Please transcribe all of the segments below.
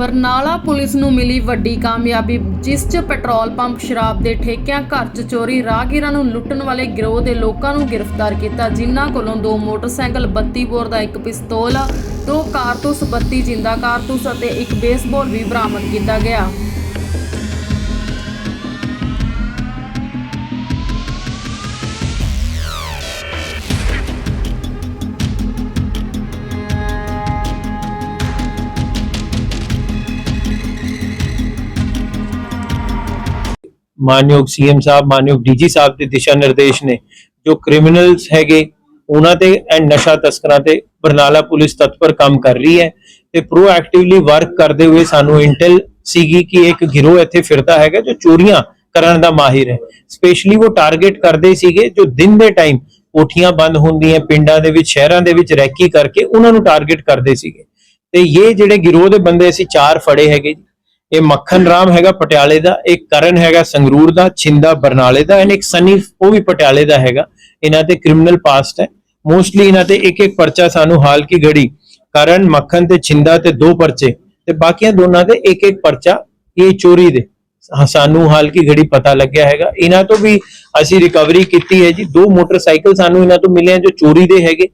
Barnala police ਨੂੰ ਮਿਲੀ ਵੱਡੀ ਕਾਮਯਾਬੀ, ਜਿਸ 'ਚ ਪੈਟਰੋਲ ਪੰਪ, ਸ਼ਰਾਬ ਦੇ ਠੇਕਿਆਂ, ਘਰ 'ਚ ਚੋਰੀ, ਰਾਹਗੀਰਾਂ ਨੂੰ ਲੁੱਟਣ ਵਾਲੇ ਗਿਰੋਹ ਦੇ ਲੋਕਾਂ ਨੂੰ ਗ੍ਰਿਫਤਾਰ ਕੀਤਾ, ਜਿਨ੍ਹਾਂ ਕੋਲੋਂ ਦੋ ਮੋਟਰਸਾਈਕਲ 32 ਬੋਰ ਦਾ ਇੱਕ ਪਿਸਤੌਲ, ਦੋ ਕਾਰਤੂਸ 32 ਜਿੰਦਾ ਕਾਰਤੂਸ ਅਤੇ ਇੱਕ ਬੇਸਬਾਲ ਵੀ ਬਰਾਮਦ ਕੀਤਾ ਗਿਆ। ਮਾਨਯੋਗ ਸੀਐਮ ਸਾਹਿਬ, ਮਾਨਯੋਗ ਡੀਜੀ ਸਾਹਿਬ ਦੇ ਦਿਸ਼ਾ ਨਿਰਦੇਸ਼ ਨੇ, ਜੋ ਕ੍ਰਿਮੀਨਲਸ ਹੈਗੇ, ਉਹਨਾਂ ਤੇ ਐਂਡ ਨਸ਼ਾ ਤਸਕਰਾਂ ਤੇ ਬਰਨਾਲਾ ਪੁਲਿਸ ਤਤਪਰ ਕੰਮ ਕਰ ਰਹੀ ਹੈ ਤੇ ਪ੍ਰੋਐਕਟਿਵਲੀ ਵਰਕ ਕਰਦੇ ਹੋਏ ਸਾਨੂੰ ਇੰਟੈਲ ਸੀਗੀ ਕਿ ਇੱਕ ਗਿਰੋਹ ਇੱਥੇ ਫਿਰਦਾ ਹੈਗਾ ਜੋ ਚੋਰੀਆਂ ਕਰਨ ਦਾ ਮਾਹਿਰ ਹੈ। ਸਪੈਸ਼ਲੀ ਉਹ ਟਾਰਗੇਟ ਕਰਦੇ ਸੀਗੇ ਜੋ ਦਿਨ ਦੇ ਟਾਈਮ ਕੋਠੀਆਂ ਬੰਦ ਹੁੰਦੀਆਂ, ਪਿੰਡਾਂ ਦੇ ਵਿੱਚ, ਸ਼ਹਿਰਾਂ ਦੇ ਵਿੱਚ ਰੈਕੀ ਕਰਕੇ ਉਹਨਾਂ ਨੂੰ ਟਾਰਗੇਟ ਕਰਦੇ ਸੀਗੇ। ਤੇ ਇਹ ਜਿਹੜੇ ਗਿਰੋਹ ਦੇ ਬੰਦੇ ਅਸੀਂ ਚਾਰ ਫੜੇ ਹੈਗੇ ਜੀ ਇਹ ਮੱਖਣ ਰਾਮ ਹੈਗਾ ਪਟਿਆਲੇ ਦਾ ਇੱਕ ਕਰਨ ਹੈਗਾ ਸੰਗਰੂਰ ਦਾ, ਛਿੰਦਾ ਬਰਨਾਲੇ ਦਾ ਐਂਡ ਇੱਕ ਸਨੀ ਉਹ ਵੀ ਪਟਿਆਲੇ ਦਾ ਹੈਗਾ। ਇਹਨਾਂ ਤੇ ਕ੍ਰਿਮੀਨਲ ਪਾਸਟ ਹੈ। ਮੋਸਟਲੀ ਇਹਨਾਂ ਤੇ ਇੱਕ ਇੱਕ ਪਰਚਾ ਸਾਨੂੰ ਹਾਲ ਕੀ ਘੜੀ, ਕਰਨ, ਮੱਖਣ ਤੇ ਛਿੰਦਾ ਤੇ ਦੋ ਪਰਚੇ, ਤੇ ਬਾਕੀਆਂ ਦੋਨਾਂ ਦੇ ਇੱਕ ਇੱਕ ਪਰਚਾ ਇਹ ਚੋਰੀ ਦੇ। ਸਾਨੂੰ ਹਾਲ ਕੀ ਘੜੀ ਪਤਾ ਲੱਗਿਆ ਹੈਗਾ। ਇਹਨਾਂ ਤੋਂ ਵੀ ਅਸੀਂ ਰਿਕਵਰੀ ਕੀਤੀ ਹੈ ਜੀ। ਦੋ ਮੋਟਰਸਾਈਕਲ ਸਾਨੂੰ ਇਹਨਾਂ ਤੋਂ ਮਿਲੇ ਜੋ ਚੋਰੀ ਦੇ ਹੈਗੇ।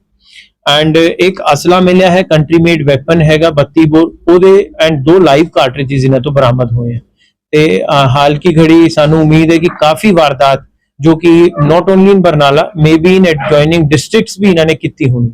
ਐਂਡ ਇੱਕ ਅਸਲਾ ਮਿਲਿਆ ਹੈ ਕੰਟਰੀ ਮੇਡ ਵੈਪਨ ਹੈਗਾ 32 ਬੋਰ, ਉਹਦੇ ਐਂਡ ਦੋ ਲਾਈਵ ਕਾਰਟ੍ਰਿਜਸ ਇਹਨਾਂ ਤੋਂ ਬਰਾਮਦ ਹੋਏ ਹਨ ਤੇ ਹਾਲ ਕੀ ਘੜੀ ਸਾਨੂੰ ਉਮੀਦ ਹੈ ਕਿ ਕਾਫੀ ਵਾਰਦਾਤ ਜੋ ਕਿ not only in Barnala maybe in adjoining districts ਵੀ ਇਹਨਾਂ ਨੇ ਕੀਤੀ ਹੋਣੀ।